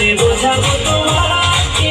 করে বোঝাবো তোমাকে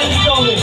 Let's go.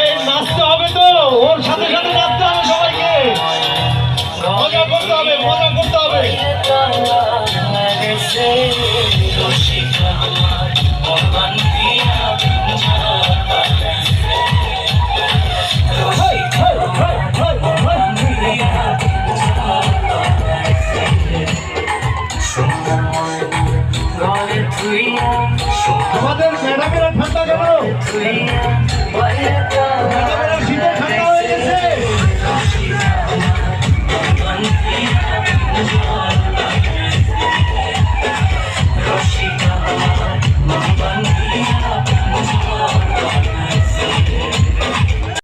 এই নাচতে হবে তো। ওর সাথে সাথে নাচতে হবে সবাইকে। মজা করতে হবে মজা Korea.